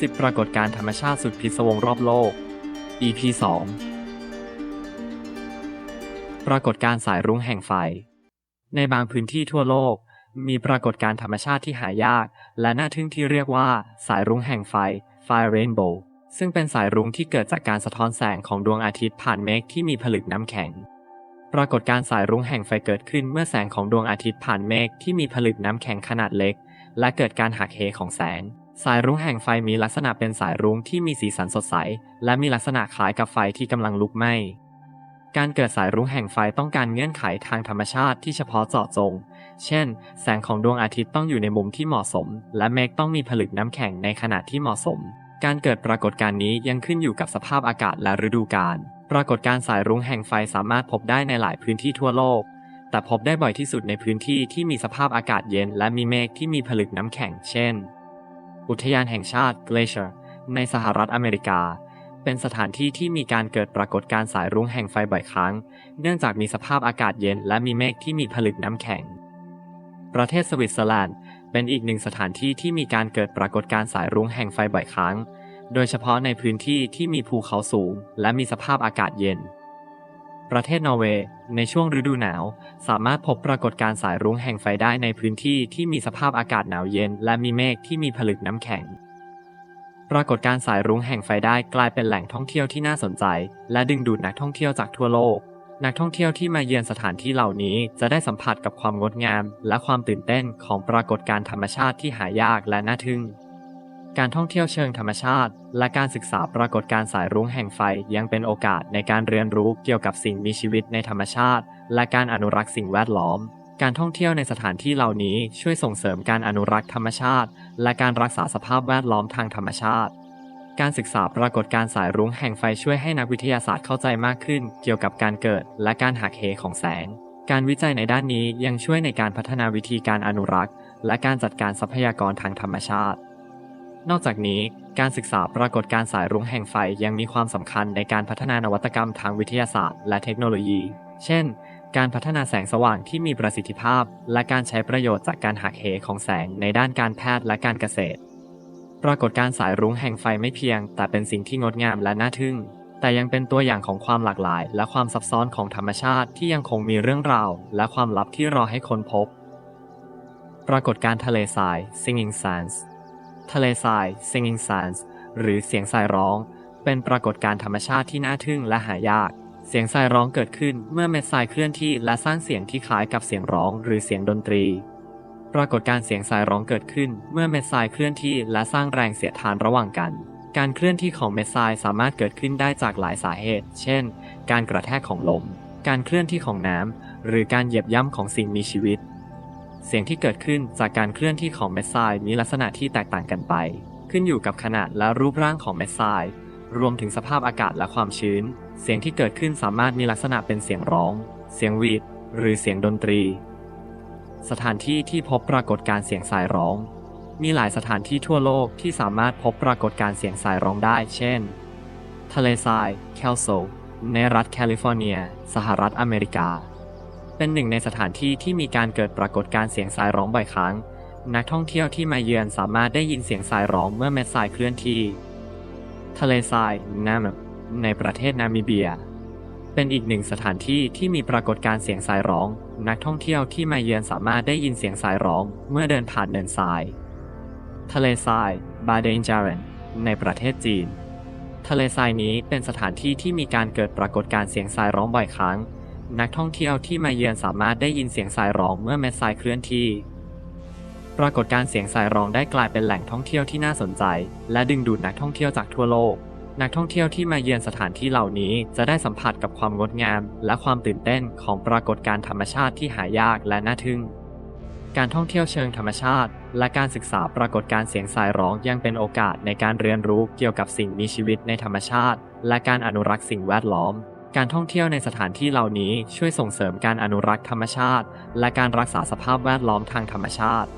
10 ปรากฏการณ์ธรรมชาติสุดพิศวงรอบโลก EP 2 ปรากฏการณ์สายรุ้งแห่งไฟ ในบางพื้นที่ทั่วโลก มีปรากฏการณ์ธรรมชาติที่หายาก และน่าทึ่งที่เรียกว่าสายรุ้งแห่งไฟ Fire Rainbow ซึ่งเป็นสายรุ้งที่เกิดจากการสะท้อนแสงของดวงอาทิตย์ผ่านเมฆที่มีผลึกน้ำแข็ง ปรากฏการณ์สายรุ้งแห่งไฟเกิดขึ้นเมื่อแสงของดวงอาทิตย์ผ่านเมฆที่มีผลึกน้ำแข็งขนาดเล็ก และเกิดการหักเหของแสง สายรุ้งแห่งไฟมีลักษณะเป็นสายรุ้งที่มีสีสันสดใส และมีลักษณะคล้ายกับไฟที่กำลังลุกไหม้การเกิดสายรุ้งแห่งไฟต้องการเงื่อนไขทางธรรมชาติที่เฉพาะเจาะจง เช่น แสงของดวงอาทิตย์ต้องอยู่ในมุมที่เหมาะสม และเมฆต้องมีผลึกน้ำแข็งในขนาดที่เหมาะสม การเกิดปรากฏการณ์นี้ยังขึ้นอยู่กับสภาพอากาศและฤดูกาล ปรากฏการณ์สายรุ้งแห่งไฟสามารถพบได้ในหลายพื้นที่ทั่วโลก แต่พบได้บ่อยที่สุดในพื้นที่ที่มีสภาพอากาศเย็น และมีเมฆที่มีผลึกน้ำแข็ง เช่น อุทยานแห่งชาติ Glacier ในสหรัฐอเมริกา เป็นสถานที่ที่มีการเกิดปรากฏการณ์สายรุ้งแห่งไฟบ่อยครั้ง เนื่องจากมีสภาพอากาศเย็นและมีเมฆที่มีผลึกน้ำแข็ง ประเทศสวิตเซอร์แลนด์ เป็นอีกหนึ่งสถานที่ที่มีการเกิดปรากฏการณ์สายรุ้งแห่งไฟบ่อยครั้ง โดยเฉพาะในพื้นที่ที่มีภูเขาสูง และมีสภาพอากาศเย็น ประเทศนอร์เวย์ในช่วงฤดูหนาว สามารถพบปรากฏการณ์สายรุ้งแห่งไฟได้ในพื้นที่ที่มีสภาพอากาศหนาวเย็น และมีเมฆที่มีผลึกน้ำแข็ง ปรากฏการณ์สายรุ้งแห่งไฟได้กลายเป็นแหล่งท่องเที่ยวที่น่าสนใจ และดึงดูดนักท่องเที่ยวจากทั่วโลก นักท่องเที่ยวที่มาเยือนสถานที่เหล่านี้จะได้สัมผัสกับความงดงาม และความตื่นเต้นของปรากฏการณ์ธรรมชาติที่หายากและน่าทึ่ง การท่องเที่ยวเชิงธรรมชาติ และการศึกษาปรากฏการ์สายรุ้งแห่งไฟยังเป็นโอกาสในการเรียนรู้เกี่ยวกับสิ่งมีชีวิตในธรรมชาติ และการอนุรักษ์สิ่งแวดล้อม การท่องเที่ยวในสถานที่เหล่านี้ช่วยส่งเสริมการอนุรักษ์ธรรมชาติ และการรักษาสภาพแวดล้อมทางธรรมชาติ การศึกษาปรากฏการ์สายรุ้งแห่งไฟช่วยให้นักวิทยาศาสตร์เข้าใจมากขึ้น เกี่ยวกับการเกิดและการหักเหของแสง การวิจัยในด้านนี้ยังช่วยในการพัฒนาวิธีการอนุรักษ์ และการจัดการทรัพยากรทางธรรมชาติ นอกจากนี้การศึกษาปรากฏการ์สายรุ้งแห่งไฟยังมีความสำคัญในการพัฒนานวัตกรรมทางวิทยาศาสตร์ และเทคโนโลยี เช่น การพัฒนาแสงสว่างที่มีประสิทธิภาพ และการใช้ประโยชน์จากการหักเหของแสงในด้านการแพทย์และการเกษตร ปรากฏการ์สายรุ้งแห่งไฟไม่เพียง แต่เป็นสิ่งที่งดงามและน่าทึ่ง แต่ยังเป็นตัวอย่างของความหลากหลาย และความซับซ้อนของธรรมชาติที่ยังคงมีเรื่องราว และความลับที่รอให้คนพบ ปรากฏการ์ทะเลทราย Singing Sands ทะเลทราย Singing Sands หรือเสียงทรายร้อง เป็นปรากฏการณ์ธรรมชาติที่น่าทึ่งและหายาก เสียงทรายร้องเกิดขึ้นเมื่อเม็ดทรายเคลื่อนที่และสร้างเสียงที่คล้ายกับเสียงร้องหรือเสียงดนตรี ปรากฏการณ์เสียงทรายร้องเกิดขึ้น เมื่อเม็ดทรายเคลื่อนที่และสร้างแรงเสียดทานระหว่างกัน การเคลื่อนที่ของเม็ดทรายสามารถเกิดขึ้นได้จากหลายสาเหตุ เช่น การกระแทกของลม การเคลื่อนที่ของน้ำหรือการเหยียบย่ำของสิ่งมีชีวิต เสียงที่เกิดขึ้นจากการเคลื่อนที่ของเม็ดทรายมีลักษณะที่แตกต่างกันไป ขึ้นอยู่กับขนาดและรูปร่างของเม็ดทราย รวมถึงสภาพอากาศและความชื้น เสียงที่เกิดขึ้นสามารถมีลักษณะเป็นเสียงร้อง เสียงวีดหรือเสียงดนตรี สถานที่ที่พบปรากฏการณ์เสียงทรายร้อง มีหลายสถานที่ทั่วโลกที่สามารถพบปรากฏการณ์เสียงทรายร้องได้ เช่น ทะเลทราย แคลโซในรัฐแคลิฟอร์เนีย สหรัฐอเมริกา เป็นหนึ่งในสถานที่ที่มีการเกิดปรากฏการณ์เสียงทรายร้องบ่อยครั้ง นักท่องเที่ยวที่มาเยือนสามารถได้ยินเสียงทรายร้องเมื่อเม็ดทรายเคลื่อนที่ ทะเลทรายนาบในประเทศนามิเบีย เป็นอีกหนึ่งสถานที่ที่มีปรากฏการณ์เสียงทรายร้อง นักท่องเที่ยวที่มาเยือนสามารถได้ยินเสียงทรายร้องเมื่อเดินผ่านเนินทราย ทะเลทรายบาเดนจารันในประเทศจีน ทะเลทรายนี้เป็นสถานที่ที่มีการเกิดปรากฏการณ์เสียงทรายร้องบ่อยครั้ง นักท่องเที่ยวที่มาเยือนสามารถได้ยินเสียงทรายร้องเมื่อเม็ดทรายเคลื่อนที่ ปรากฏการเสียงทรายร้องได้กลายเป็นแหล่งท่องเที่ยวที่น่าสนใจ และดึงดูดนักท่องเที่ยวจากทั่วโลก นักท่องเที่ยวที่มาเยือนสถานที่เหล่านี้จะได้สัมผัสกับความงดงาม และความตื่นเต้นของปรากฏการธรรมชาติที่หายากและน่าทึ่ง การท่องเที่ยวเชิงธรรมชาติ และการศึกษาปรากฏการเสียงทรายร้องยังเป็นโอกาสในการเรียนรู้เกี่ยวกับสิ่งมีชีวิตในธรรมชาติ และการอนุรักษ์สิ่งแวดล้อม การท่องเที่ยวในสถานที่เหล่านี้ช่วยส่งเสริมการอนุรักษ์ธรรมชาติ และการรักษาสภาพแวดล้อมทางธรรมชาติ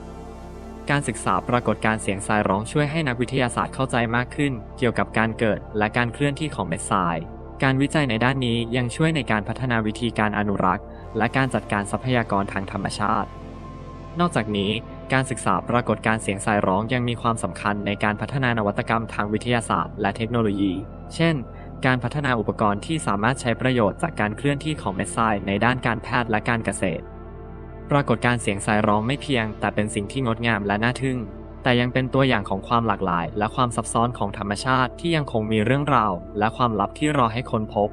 การศึกษาปรากฏการณ์เสียงทรายร้องช่วยให้นักวิทยาศาสตร์เข้าใจมากขึ้น เกี่ยวกับการเกิดและการเคลื่อนที่ของเม็ดทราย การวิจัยในด้านนี้ยังช่วยในการพัฒนาวิธีการอนุรักษ์ และการจัดการทรัพยากรทางธรรมชาติ นอกจากนี้การศึกษาปรากฏการณ์เสียงสายร้องยังมีความสำคัญในการพัฒนานวัตกรรมทางวิทยาศาสตร์และเทคโนโลยี เช่น การพัฒนาอุปกรณ์ที่สามารถใช้ประโยชน์จากการเคลื่อนที่ของเม็ดทรายในด้านการแพทย์และการเกษตร ปรากฏการเสียงสายร้องไม่เพียง แต่เป็นสิ่งที่งดงามและน่าทึ่ง แต่ยังเป็นตัวอย่างของความหลากหลาย และความซับซ้อนของธรรมชาติที่ยังคงมีเรื่องราว และความลับที่รอให้ค้นพบ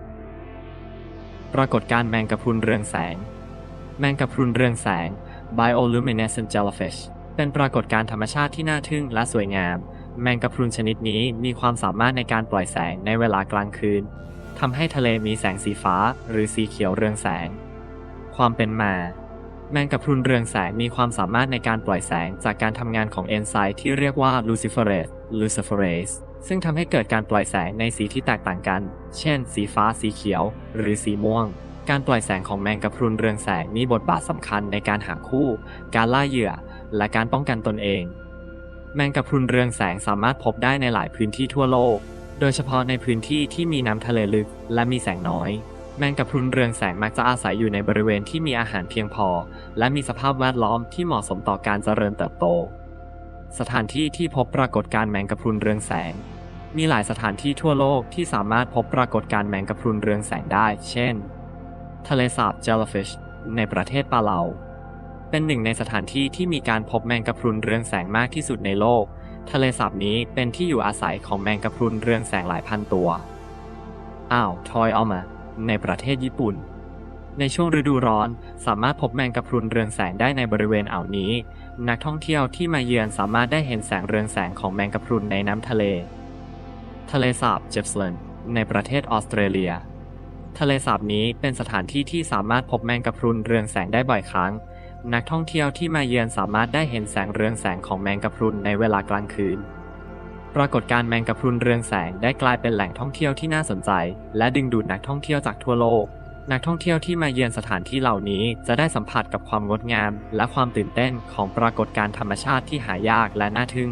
ปรากฏการแมงกะพรุนเรืองแสง แมงกะพรุนเรืองแสง bioluminescent jellyfish เป็นปรากฏการธรรมชาติที่น่าทึ่งและสวยงาม แมงกะพรุนชนิดนี้มีความสามารถในการปล่อยแสงในเวลากลางคืนทำให้ทะเลมีแสงสีฟ้าหรือสีเขียวเรืองแสง ความเป็นมา แมงกะพรุนเรืองแสงมีความสามารถในการปล่อยแสงจากการทำงานของเอนไซม์ที่เรียกว่า luciferase luciferase ซึ่งทำให้เกิดการปล่อยแสงในสีที่แตกต่างกัน เช่น สีฟ้า สีเขียว หรือสีม่วง การปล่อยแสงของแมงกะพรุนเรืองแสงมีบทบาทสำคัญในการหาคู่ การล่าเหยื่อ และการป้องกันตนเอง แมงกะพรุนเรืองแสงสามารถพบได้ในหลายพื้นที่ทั่วโลก โดยเฉพาะในพื้นที่ที่มีน้ำทะเลลึกและมีแสงน้อย แมงกะพรุนเรืองแสงมักจะอาศัยอยู่ในบริเวณที่มีอาหารเพียงพอ และมีสภาพแวดล้อมที่เหมาะสมต่อการเจริญเติบโต สถานที่ที่พบปรากฏการณ์แมงกะพรุนเรืองแสง มีหลายสถานที่ทั่วโลกที่สามารถพบปรากฏการณ์แมงกะพรุนเรืองแสงได้ เช่น ทะเลสาบ Jellyfish ในประเทศปาเลา เป็นหนึ่งในสถานที่ที่มีการพบแมงกะพรุนเรืองแสงมากที่สุดในโลก ทะเลสาบนี้เป็นที่อยู่อาศัยของแมงกะพรุนเรืองแสงหลายพันตัว อ้าวทอยออมา ในประเทศญี่ปุ่น ในช่วงฤดูร้อน สามารถพบแมงกะพรุนเรืองแสงได้ในบริเวณอ่าวนี้ นักท่องเที่ยวที่มาเยือนสามารถได้เห็นแสงเรืองแสงของแมงกะพรุนในน้ำทะเล ทะเลสาบเจฟสเลนในประเทศออสเตรเลีย ทะเลสาบนี้เป็นสถานที่ที่สามารถพบแมงกะพรุนเรืองแสงได้บ่อยครั้ง นักท่องเที่ยวที่มาเยือนสามารถได้เห็นแสงเรืองแสงของแมงกะพรุนในเวลากลางคืน ปรากฏการณ์แมงกะพรุนเรืองแสงได้กลายเป็นแหล่งท่องเที่ยวที่น่าสนใจ และดึงดูดนักท่องเที่ยวจากทั่วโลก นักท่องเที่ยวที่มาเยือนสถานที่เหล่านี้จะได้สัมผัสกับความงดงาม และความตื่นเต้นของปรากฏการณ์ธรรมชาติที่หายากและน่าทึ่ง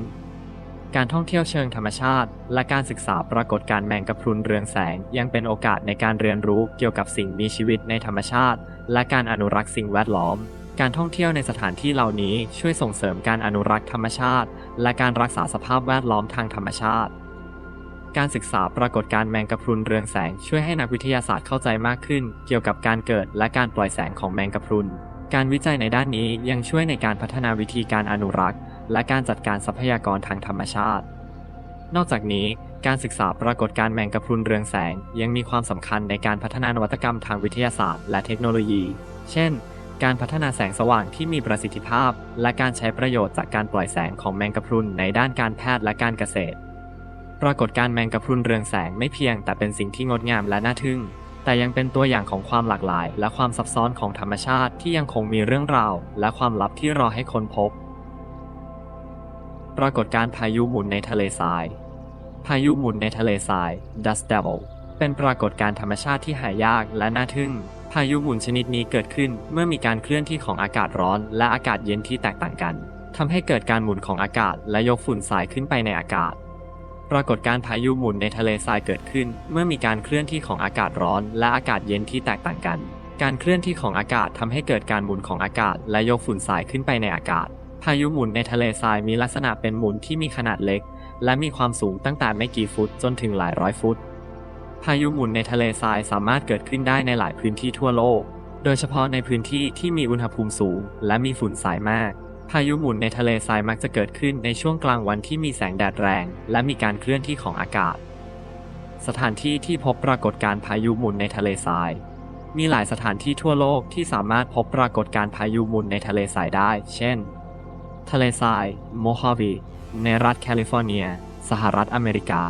การท่องเที่ยวเชิงธรรมชาติ และการศึกษาปรากฏการณ์แมงกะพรุนเรืองแสง ยังเป็นโอกาสในการเรียนรู้เกี่ยวกับสิ่งมีชีวิตในธรรมชาติ และการอนุรักษ์สิ่งแวดล้อม การท่องเที่ยวในสถานที่เหล่านี้ช่วยส่งเสริมการอนุรักษ์ธรรมชาติ และการรักษาสภาพแวดล้อมทางธรรมชาติ การศึกษาปรากฏการณ์แมงกะพรุนเรืองแสงช่วยให้นักวิทยาศาสตร์เข้าใจมากขึ้น เกี่ยวกับการเกิดและการปล่อยแสงของแมงกะพรุน การวิจัยในด้านนี้ยังช่วยในการพัฒนาวิธีการอนุรักษ์ และการจัดการทรัพยากรทางธรรมชาติ นอกจากนี้การศึกษาปรากฏการณ์แมงกะพรุนเรืองแสง ยังมีความสำคัญในการพัฒนานวัตกรรมทางวิทยาศาสตร์ และเทคโนโลยี เช่น การพัฒนาแสงสว่างที่มีประสิทธิภาพ และการใช้ประโยชน์จากการปล่อยแสงของแมงกะพรุนในด้านการแพทย์และการเกษตร ปรากฏการแมงกะพรุนเรืองแสงไม่เพียงแต่เป็นสิ่งที่งดงามและน่าทึ่ง แต่ยังเป็นตัวอย่างของความหลากหลาย และความซับซ้อนของธรรมชาติที่ยังคงมีเรื่องราว และความลับที่รอให้คนพบ ปรากฏการพายุหมุนในทะเลทราย พายุหมุนในทะเลทราย Dust Devil เป็นปรากฏการธรรมชาติที่หายากและน่าทึ่ง พายุหมุนชนิดนี้เกิดขึ้นเมื่อมีการเคลื่อนที่ของอากาศร้อนและอากาศเย็นที่แตกต่างกันทำให้เกิดการหมุนของอากาศและยกฝุ่นทรายขึ้นไปในอากาศ ปรากฏการพายุหมุนในทะเลทรายเกิดขึ้น เมื่อมีการเคลื่อนที่ของอากาศร้อนและอากาศเย็นที่แตกต่างกัน การเคลื่อนที่ของอากาศทำให้เกิดการหมุนของอากาศและยกฝุ่นทรายขึ้นไปในอากาศ พายุหมุนในทะเลทรายมีลักษณะเป็นหมุนที่มีขนาดเล็ก และมีความสูงตั้งแต่ไม่กี่ฟุตจนถึงหลายร้อยฟุต พายุหมุนในทะเลทรายสามารถเกิดขึ้นได้ในหลายพื้นที่ทั่วโลก โดยเฉพาะในพื้นที่ที่มีอุณหภูมิสูง และมีฝุ่นทรายมาก พายุหมุนในทะเลทรายมักจะเกิดขึ้นในช่วงกลางวันที่มีแสงแดดแรง และมีการเคลื่อนที่ของอากาศ สถานที่ที่พบปรากฏการพายุหมุนในทะเลทราย มีหลายสถานที่ทั่วโลกที่สามารถพบปรากฏการพายุหมุนในทะเลทรายได้ เช่น ทะเลทรายโมฮาวีในรัฐแคลิฟอร์เนีย สหรัฐอเมริกา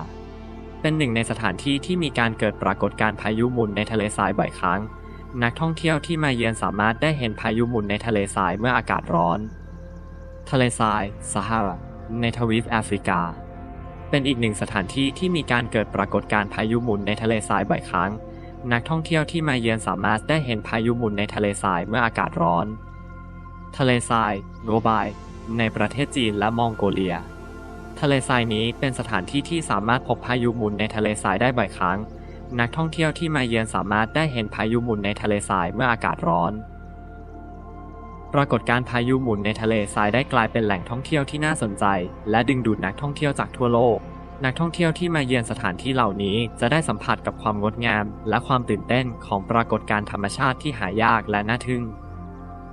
เป็นหนึ่งในสถานที่ที่มีการเกิดปรากฏการณ์พายุหมุนในทะเลทรายบ่อยครั้ง นักท่องเที่ยวที่มาเยือนสามารถได้เห็นพายุหมุนในทะเลทรายเมื่ออากาศร้อน ทะเลทรายซาฮาราในทวีปแอฟริกา เป็นอีกหนึ่งสถานที่ที่มีการเกิดปรากฏการณ์พายุหมุนในทะเลทรายบ่อยครั้ง นักท่องเที่ยวที่มาเยือนสามารถได้เห็นพายุหมุนในทะเลทรายเมื่ออากาศร้อน ทะเลทรายโกบาย ในประเทศจีนและมองโกเลีย ทะเลทรายนี้เป็นสถานที่ที่สามารถพบพายุหมุนในทะเลทรายได้บ่อยครั้ง นักท่องเที่ยวที่มาเยือนสามารถได้เห็นพายุหมุนในทะเลทรายเมื่ออากาศร้อน ปรากฏการพายุหมุนในทะเลทรายได้กลายเป็นแหล่งท่องเที่ยวที่น่าสนใจ และดึงดูดนักท่องเที่ยวจากทั่วโลก นักท่องเที่ยวที่มาเยือนสถานที่เหล่านี้จะได้สัมผัสกับความงดงาม และความตื่นเต้นของปรากฏการธรรมชาติที่หายากและน่าทึ่ง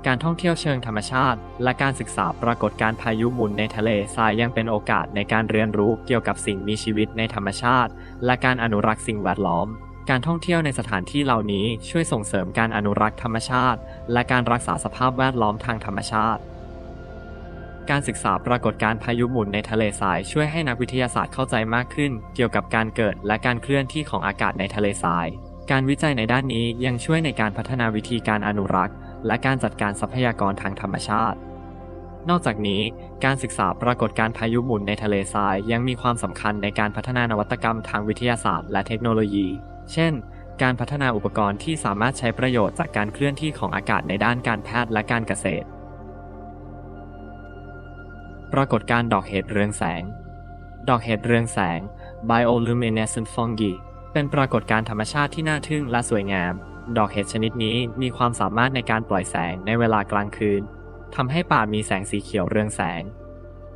การท่องเที่ยวเชิงธรรมชาติ และการศึกษาปรากฏการพายุหมุนในทะเลทรายยังเป็นโอกาสในการเรียนรู้เกี่ยวกับสิ่งมีชีวิตในธรรมชาติ และการอนุรักษ์สิ่งแวดล้อม การท่องเที่ยวในสถานที่เหล่านี้ช่วยส่งเสริมการอนุรักษ์ธรรมชาติ และการรักษาสภาพแวดล้อมทางธรรมชาติการศึกษาปรากฏการพายุหมุนในทะเลทรายช่วยให้นักวิทยาศาสตร์เข้าใจมากขึ้น เกี่ยวกับการเกิดและการเคลื่อนที่ของอากาศในทะเลทราย การวิจัยในด้านนี้ยังช่วยในการพัฒนาวิธีการอนุรักษ์ และการจัดการทรัพยากรทางธรรมชาติ นอกจากนี้การศึกษาปรากฏการณ์พายุหมุนในทะเลทรายยังมีความสำคัญในการพัฒนานวัตกรรมทางวิทยาศาสตร์และเทคโนโลยี เช่น การพัฒนาอุปกรณ์ที่สามารถใช้ประโยชน์จากการเคลื่อนที่ของอากาศในด้านการแพทย์และการเกษตร ปรากฏการณ์ดอกเห็ดเรืองแสง ดอกเห็ดเรืองแสง bioluminescent fungi เป็นปรากฏการณ์ธรรมชาติที่น่าทึ่งและสวยงาม ดอกเห็ดชนิดนี้มีความสามารถในการปล่อยแสงในเวลากลางคืนทำให้ป่ามีแสงสีเขียวเรืองแสง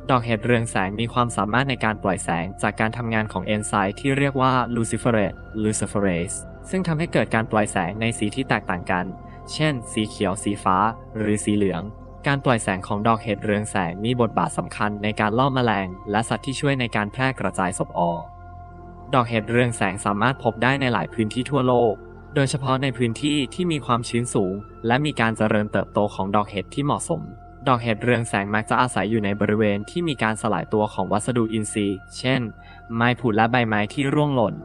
ดอกเห็ดเรืองแสงมีความสามารถในการปล่อยแสงจากการทำงานของเอนไซม์ที่เรียกว่า luciferase luciferase ซึ่งทำให้เกิดการปล่อยแสงในสีที่แตกต่างกัน เช่น สีเขียว สีฟ้า หรือสีเหลือง การปล่อยแสงของดอกเห็ดเรืองแสงมีบทบาทสำคัญในการล่อแมลง และสัตว์ที่ช่วยในการแพร่กระจายศพออดอกเห็ดเรืองแสงสามารถพบได้ในหลายพื้นที่ทั่วโลก ดยเฉพาะในพื้นที่ที่มีความชื้นสูง และมีการเจริญเติบโตของดอกเห็ดที่เหมาะสม ดอกเห็ดเรืองแสงมักจะอาศัยอยู่ในบริเวณที่มีการสลายตัวของวัสดุอินทรีย์ เช่น ไม้ผุและใบไม้ที่ร่วงหล่น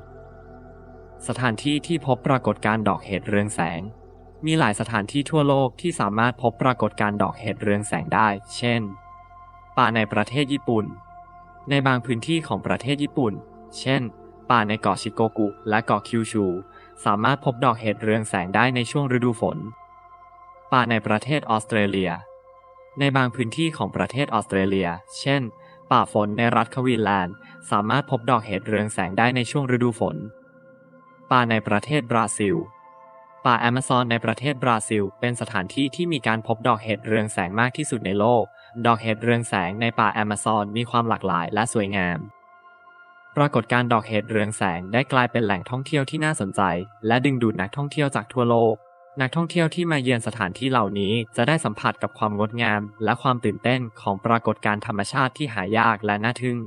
สถานที่ที่พบปรากฏการณ์ดอกเห็ดเรืองแสง มีหลายสถานที่ทั่วโลกที่สามารถพบปรากฏการณ์ดอกเห็ดเรืองแสงได้ เช่น ป่าในประเทศญี่ปุ่น ในบางพื้นที่ของประเทศญี่ปุ่น เช่น ป่าในเกาะชิโกกุและเกาะคิวชู สามารถพบดอกเห็ดเรืองแสงได้ในช่วงฤดูฝน ป่าในประเทศออสเตรเลีย ในบางพื้นที่ของประเทศออสเตรเลีย เช่น ป่าฝนในรัฐควีนแลนด์ สามารถพบดอกเห็ดเรืองแสงได้ในช่วงฤดูฝน ป่าในประเทศบราซิล ป่าแอมะซอนในประเทศบราซิล เป็นสถานที่ที่มีการพบดอกเห็ดเรืองแสงมากที่สุดในโลก ดอกเห็ดเรืองแสงในป่าแอมะซอนมีความหลากหลายและสวยงาม ปรากฏการ์ดอกเห็ดเรืองแสงได้กลายเป็นแหล่งท่องเที่ยวที่น่าสนใจ และดึงดูดนักท่องเที่ยวจากทั่วโลก นักท่องเที่ยวที่มาเยือนสถานที่เหล่านี้จะได้สัมผัสกับความงดงาม และความตื่นเต้นของปรากฏการณ์ธรรมชาติที่หายากและน่าทึ่ง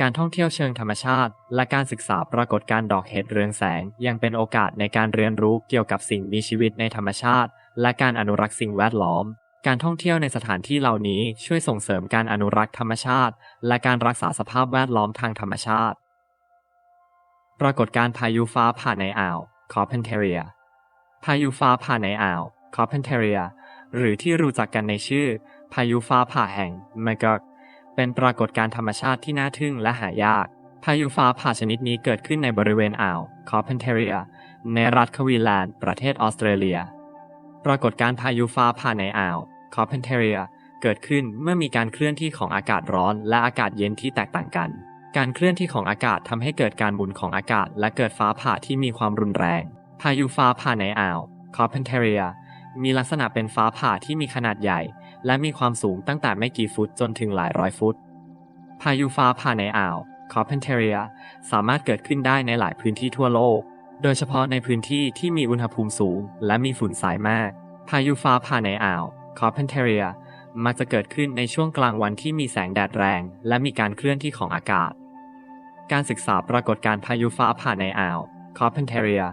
การท่องเที่ยวเชิงธรรมชาติ และการศึกษาปรากฏการ์ดอกเห็ดเรืองแสง ยังเป็นโอกาสในการเรียนรู้เกี่ยวกับสิ่งมีชีวิตในธรรมชาติ และการอนุรักษ์สิ่งแวดล้อม การท่องเที่ยวในสถานที่เหล่านี้ช่วยส่งเสริมการอนุรักษ์ธรรมชาติ และการรักษาสภาพแวดล้อมทางธรรมชาติ ปรากฏการพายุฟ้าผ่าในอ่าวคอเพนเทเรีย พายุฟ้าผ่าในอ่าวคอเพนเทเรีย หรือที่รู้จักกันในชื่อ พายุฟ้าผ่าแห่งเมกกเป็นปรากฏการธรรมชาติที่น่าทึ่งและหายาก พายุฟ้าผ่าชนิดนี้เกิดขึ้นในบริเวณอ่าวคอเพนเทเรีย ในรัฐควีนแลนด์ ประเทศออสเตรเลีย ปรากฏการพายุฟ้าผ่าในอ่าวคอเพนเทเรียเกิดขึ้นเมื่อมีการเคลื่อนที่ของอากาศร้อนและอากาศเย็นที่แตกต่างกัน การเคลื่อนที่ของอากาศทำให้เกิดการหมุนของอากาศ และเกิดฟ้าผ่าที่มีความรุนแรง พายุฟ้าผ่าในอ่าวคอเพนเทเรียมีลักษณะเป็นฟ้าผ่าที่มีขนาดใหญ่ และมีความสูงตั้งแต่ไม่กี่ฟุตจนถึงหลายร้อยฟุต พายุฟ้าผ่าในอ่าวคอเพนเทเรียสามารถเกิดขึ้นได้ในหลายพื้นที่ทั่วโลก โดยเฉพาะในพื้นที่ที่มีอุณหภูมิสูง และมีฝุ่นทรายมาก พายุฟ้าผ่าในอ่าวคอเพนเทเรียมักจะเกิดขึ้นในช่วงกลางวันที่มีแสงแดดแรง และมีการเคลื่อนที่ของอากาศ การศึกษาปรากฏการพายุฟ้าผ่าในอ่าวคอเพนเทเรีย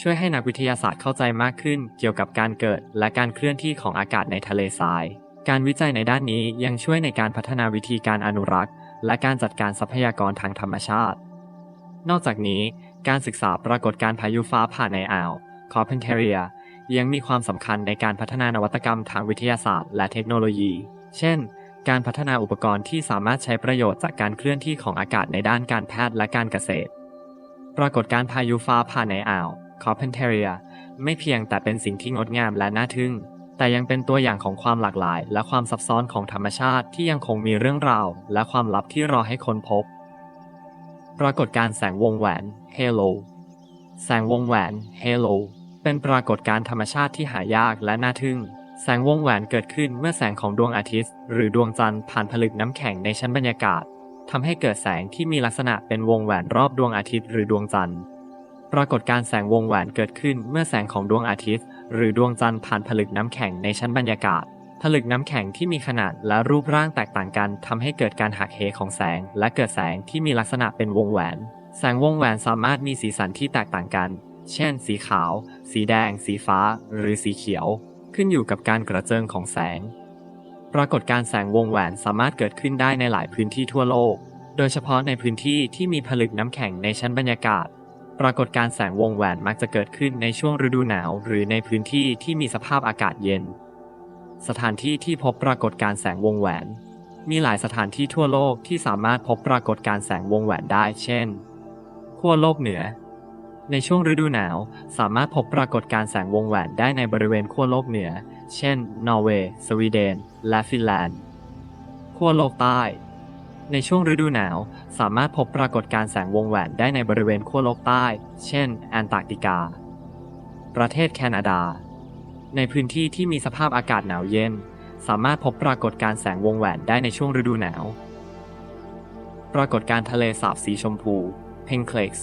ช่วยให้นักวิทยาศาสตร์เข้าใจมากขึ้นเกี่ยวกับการเกิดและการเคลื่อนที่ของอากาศในทะเลทราย การวิจัยในด้านนี้ยังช่วยในการพัฒนาวิธีการอนุรักษ์ และการจัดการทรัพยากรทางธรรมชาติ นอกจากนี้ การศึกษาปรากฏการณ์พายุฟ้าผ่าในอ่าวคอเพนเทเรียยังมีความสำคัญในการพัฒนานวัตกรรมทางวิทยาศาสตร์และเทคโนโลยี เช่น การพัฒนาอุปกรณ์ที่สามารถใช้ประโยชน์จากการเคลื่อนที่ของอากาศในด้านการแพทย์และการเกษตร ปรากฏการณ์พายุฟ้าผ่าในอ่าวคอเพนเทเรียไม่เพียงแต่เป็นสิ่งที่งดงามและน่าทึ่ง แต่ยังเป็นตัวอย่างของความหลากหลาย และความซับซ้อนของธรรมชาติที่ยังคงมีเรื่องราว และความลับที่รอให้คนพบ ปรากฏการแสงวงแหวนเฮโลแสงวงแหวนเฮโลเป็นปรากฏการธรรมชาติที่หายากและน่าทึ่ง แสงวงแหวนเกิดขึ้นเมื่อแสงของดวงอาทิตย์ หรือดวงจันทร์ผ่านผลึกน้ำแข็งในชั้นบรรยากาศทำให้เกิดแสงที่มีลักษณะเป็นวงแหวนรอบดวงอาทิตย์หรือดวงจันทร์ ปรากฏการแสงวงแหวนเกิดขึ้นเมื่อแสงของดวงอาทิตย์ หรือดวงจันทร์ผ่านผลึกน้ำแข็งในชั้นบรรยากาศ ผลึกน้ำแข็งที่มีขนาดและรูปร่างแตกต่างกันทำให้เกิดการหักเหของแสง และเกิดแสงที่มีลักษณะเป็นวงแหวน แสงวงแหวนสามารถมีสีสันที่แตกต่างกัน เช่น สีขาว สีแดง สีฟ้า หรือสีเขียว ขึ้นอยู่กับการกระเจิงของแสง ปรากฏการแสงวงแหวนสามารถเกิดขึ้นได้ในหลายพื้นที่ทั่วโลก โดยเฉพาะในพื้นที่ที่มีผลึกน้ำแข็งในชั้นบรรยากาศ ปรากฏการแสงวงแหวนมักจะเกิดขึ้นในช่วงฤดูหนาว หรือในพื้นที่ที่มีสภาพอากาศเย็น สถานที่ที่พบปรากฏการแสงวงแหวน มีหลายสถานที่ทั่วโลกที่สามารถพบปรากฏการแสงวงแหวนได้ เช่น ขั้วโลกเหนือ ในช่วงฤดูหนาวสามารถพบปรากฏการแสงวงแหวนได้ในบริเวณขั้วโลกเหนือ เช่น นอร์เวย์ สวีเดน และฟินแลนด์ ขั้วโลกใต้ ในช่วงฤดูหนาวสามารถพบปรากฏการแสงวงแหวนได้ในบริเวณขั้วโลกใต้ เช่น แอนตาร์กติกา ประเทศแคนาดา ในพื้นที่ที่มีสภาพอากาศหนาวเย็น สามารถพบปรากฏการแสงวงแหวนได้ในช่วงฤดูหนาว ปรากฏการทะเลสาบสีชมพู p i n k l a k e s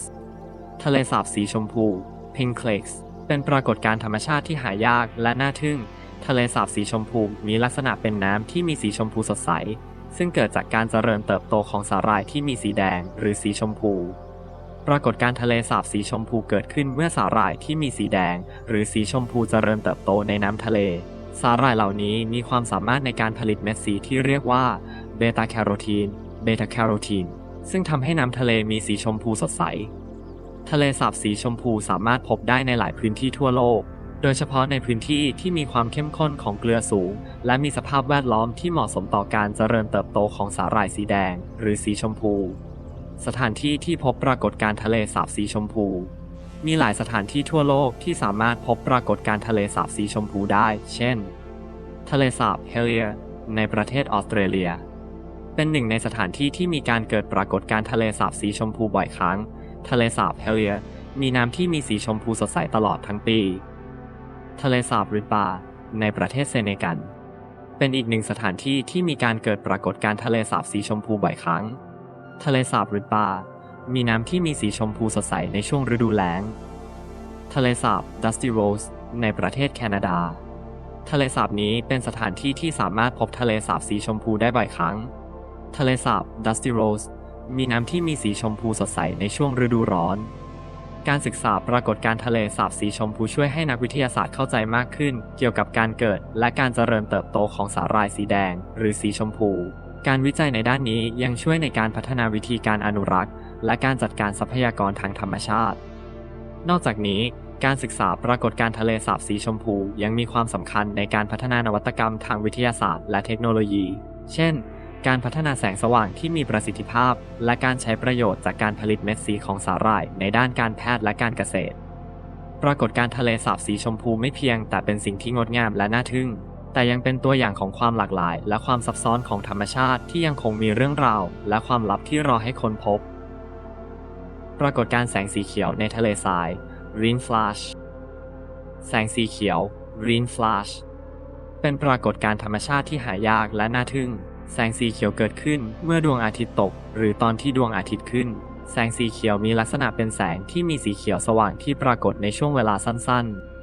ทะเลสาบสีชมพู p i n k l a k e s เป็นปรากฏการธรรมชาติที่หายากและน่าทึ่ง ทะเลสาบสีชมพูมีลักษณะเป็นน้ำที่มีสีชมพูสดใส ซึ่งเกิดจากการเจริญเติบโตของสาหร่ายที่มีสีแดงหรือสีชมพู ปรากฏการทะเลสาบสีชมพูเกิดขึ้นเมื่อสาหร่ายที่มีสีแดง หรือสีชมพูเจริญเติบโตในน้ำทะเล สาหร่ายเหล่านี้มีความสามารถในการผลิตเม็ดสีที่เรียกว่าเบต้าแคโรทีน เบต้าแคโรทีน ซึ่งทำให้น้ำทะเลมีสีชมพูสดใส ทะเลสาบสีชมพูสามารถพบได้ในหลายพื้นที่ทั่วโลก โดยเฉพาะในพื้นที่ที่มีความเข้มข้นของเกลือสูง และมีสภาพแวดล้อมที่เหมาะสมต่อการเจริญเติบโตของสาหร่ายสีแดง หรือสีชมพู สถานที่ที่พบปรากฏการทะเลสาบสีชมพู มีหลายสถานที่ทั่วโลกที่สามารถพบปรากฏการทะเลสาบสีชมพูได้ เช่น ทะเลสาบเฮเลีย ในประเทศออสเตรเลีย เป็นหนึ่งในสถานที่ที่มีการเกิดปรากฏการทะเลสาบสีชมพูบ่อยครั้ง ทะเลสาบเฮเลีย มีน้ำที่มีสีชมพูสดใสตลอดทั้งปี ทะเลสาบริปา ในประเทศเซเนกัลเป็นอีกหนึ่งสถานที่ที่มีการเกิดปรากฏการทะเลสาบสีชมพูบ่อยครั้ง ทะเลสาบริปามีน้ำที่มีสีชมพูสดใสในช่วงฤดูแล้ง ทะเลสาบดัสตี้โรสในประเทศแคนาดา ทะเลสาบนี้เป็นสถานที่ที่สามารถพบทะเลสาบสีชมพูได้บ่อยครั้ง ทะเลสาบดัสตี้โรสมีน้ำที่มีสีชมพูสดใสในช่วงฤดูร้อน การศึกษาปรากฏการณ์ทะเลสาบสีชมพูช่วยให้นักวิทยาศาสตร์เข้าใจมากขึ้น เกี่ยวกับการเกิดและการเจริญเติบโตของสาหร่ายสีแดง หรือสีชมพู การวิจัยในด้านนี้ยังช่วยในการพัฒนาวิธีการอนุรักษ์ และการจัดการทรัพยากรทางธรรมชาติ นอกจากนี้การศึกษาปรากฏการทะเลสาบสีชมพู ยังมีความสำคัญในการพัฒนานวัตกรรมทางวิทยาศาสตร์และเทคโนโลยี เช่น การพัฒนาแสงสว่างที่มีประสิทธิภาพ และการใช้ประโยชน์จากการผลิตเม็ดสีของสาหร่ายในด้านการแพทย์และการเกษตร ปรากฏการทะเลสาบสีชมพูไม่เพียงแต่เป็นสิ่งที่งดงามและน่าทึ่ง แต่ยังเป็นตัวอย่างของความหลากหลาย และความซับซ้อนของธรรมชาติที่ยังคงมีเรื่องราว และความลับที่รอให้คนพบ ปรากฏการแสงสีเขียวในทะเลทราย Green Flash แสงสีเขียว Green Flash เป็นปรากฏการธรรมชาติที่หายากและน่าทึ่ง แสงสีเขียวเกิดขึ้นเมื่อดวงอาทิตย์ตก หรือตอนที่ดวงอาทิตย์ขึ้น แสงสีเขียวมีลักษณะเป็นแสงที่มีสีเขียวสว่างที่ปรากฏในช่วงเวลาสั้นๆ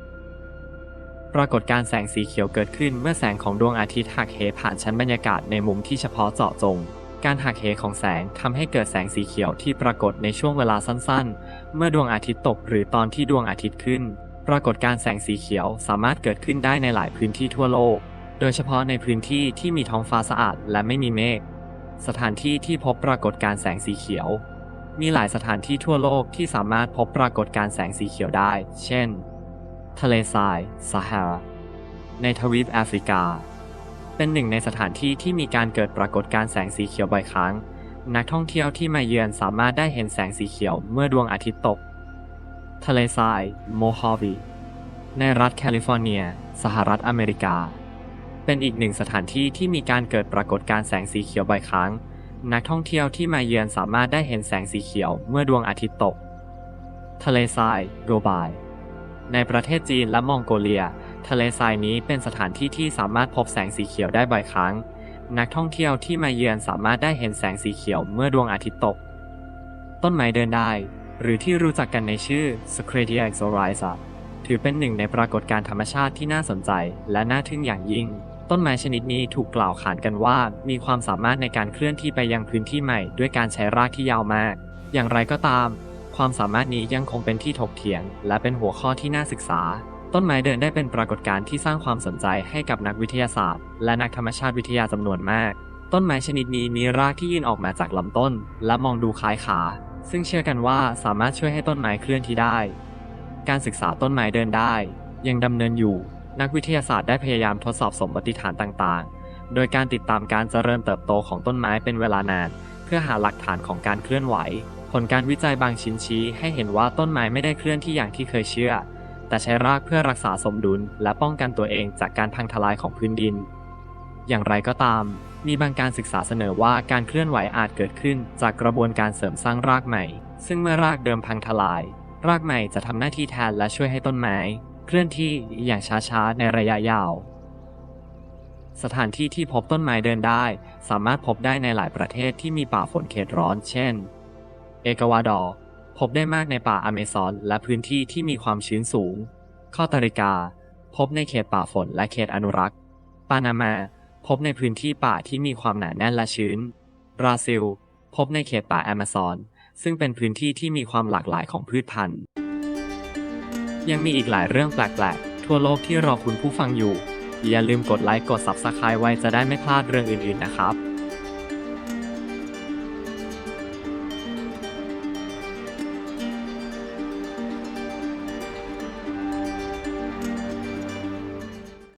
ปรากฏการแสงสีเขียวเกิดขึ้นเมื่อแสงของดวงอาทิตย์หักเหผ่านชั้นบรรยากาศในมุมที่เฉพาะเจาะจง การหักเหของแสงทำให้เกิดแสงสีเขียวที่ปรากฏในช่วงเวลาสั้นๆ เมื่อดวงอาทิตย์ตกหรือตอนที่ดวงอาทิตย์ขึ้น ปรากฏการแสงสีเขียวสามารถเกิดขึ้นได้ในหลายพื้นที่ทั่วโลก โดยเฉพาะในพื้นที่ที่มีท้องฟ้าสะอาดและไม่มีเมฆ สถานที่ที่พบปรากฏการแสงสีเขียว มีหลายสถานที่ทั่วโลกที่สามารถพบปรากฏการแสงสีเขียวได้ เช่น ทะเลทรายซาฮารา ในทวีปแอฟริกา เป็นหนึ่งในสถานที่ที่มีการเกิดปรากฏการแสงสีเขียวบ่อยครั้ง นักท่องเที่ยวที่มาเยือนสามารถได้เห็นแสงสีเขียวเมื่อดวงอาทิตย์ตก ทะเลทรายโมฮอวีในรัฐแคลิฟอร์เนีย สหรัฐอเมริกา เป็นอีกหนึ่งสถานที่ที่มีการเกิดปรากฏการแสงสีเขียวบ่อยครั้ง นักท่องเที่ยวที่มาเยือนสามารถได้เห็นแสงสีเขียวเมื่อดวงอาทิตย์ตก ทะเลทรายโรบาย ในประเทศจีนและมองโกเลีย ทะเลทรายนี้เป็นสถานที่ที่สามารถพบแสงสีเขียวได้บ่อยครั้ง นักท่องเที่ยวที่มาเยือนสามารถได้เห็นแสงสีเขียวเมื่อดวงอาทิตย์ตก ต้นไม้เดินได้ หรือที่รู้จักกันในชื่อ s c r a t i a exorisa ถือเป็นหนึ่งในปรากฏการณ์ธรรมชาติที่น่าสนใจ และน่าทึ่งอย่างยิ่ง ต้นไม้ชนิดนี้ถูกกล่าวขานกันว่า มีความสามารถในการเคลื่อนที่ไปยังพื้นที่ใหม่ ด้วยการใช้รากที่ยาวมาก อย่างไรก็ตาม ความสามารถนี้ยังคงเป็นที่ถกเถียง และเป็นหัวข้อที่น่าศึกษา ต้นไม้เดินได้เป็นปรากฏการณ์ที่สร้างความสนใจให้กับนักวิทยาศาสตร์ และนักธรรมชาติวิทยาจำนวนมาก ต้นไม้ชนิดนี้มีรากที่ยื่นออกมาจากลำต้น และมองดูคล้ายขา ซึ่งเชื่อกันว่าสามารถช่วยให้ต้นไม้เคลื่อนที่ได้ การศึกษาต้นไม้เดินได้ ยังดำเนินอยู่ นักวิทยาศาสตร์ได้พยายามทดสอบสมมติฐานต่างๆ โดยการติดตามการเจริญเติบโตของต้นไม้เป็นเวลานาน เพื่อหาหลักฐานของการเคลื่อนไหว ผลการวิจัยบางชิ้นชี้ให้เห็นว่าต้นไม้ไม่ได้เคลื่อนที่อย่างที่เคยเชื่อ แต่ใช้รากเพื่อรักษาสมดุล และป้องกันตัวเองจากการพังทลายของพื้นดิน อย่างไรก็ตาม มีบางการศึกษาเสนอว่าการเคลื่อนไหวอาจเกิดขึ้นจากกระบวนการเสริมสร้างรากใหม่ ซึ่งเมื่อรากเดิมพังทลาย รากใหม่จะทำหน้าที่แทนและช่วยให้ต้นไม้เคลื่อนที่อย่างช้าๆ ในระยะยาว สถานที่ที่พบต้นไม้เดินได้ สามารถพบได้ในหลายประเทศที่มีป่าฝนเขตร้อน เช่น เอกวาดอร์พบได้มากในป่าอเมซอนและพื้นที่ที่มีความชื้นสูงคอตาริกา พบในเขตป่าฝนและเขตอนุรักษ์ ปานามา พบในพื้นที่ป่าที่มีความหนาแน่นและชื้น บราซิล พบในเขตป่าแอมะซอน ซึ่งเป็นพื้นที่ที่มีความหลากหลายของพืชพันธุ์ ยังมีอีกหลายเรื่องแปลกๆ ทั่วโลกที่รอคุณผู้ฟังอยู่ อย่าลืมกดไลค์กด Subscribe ไว้จะได้ไม่พลาดเรื่องอื่นๆนะครับ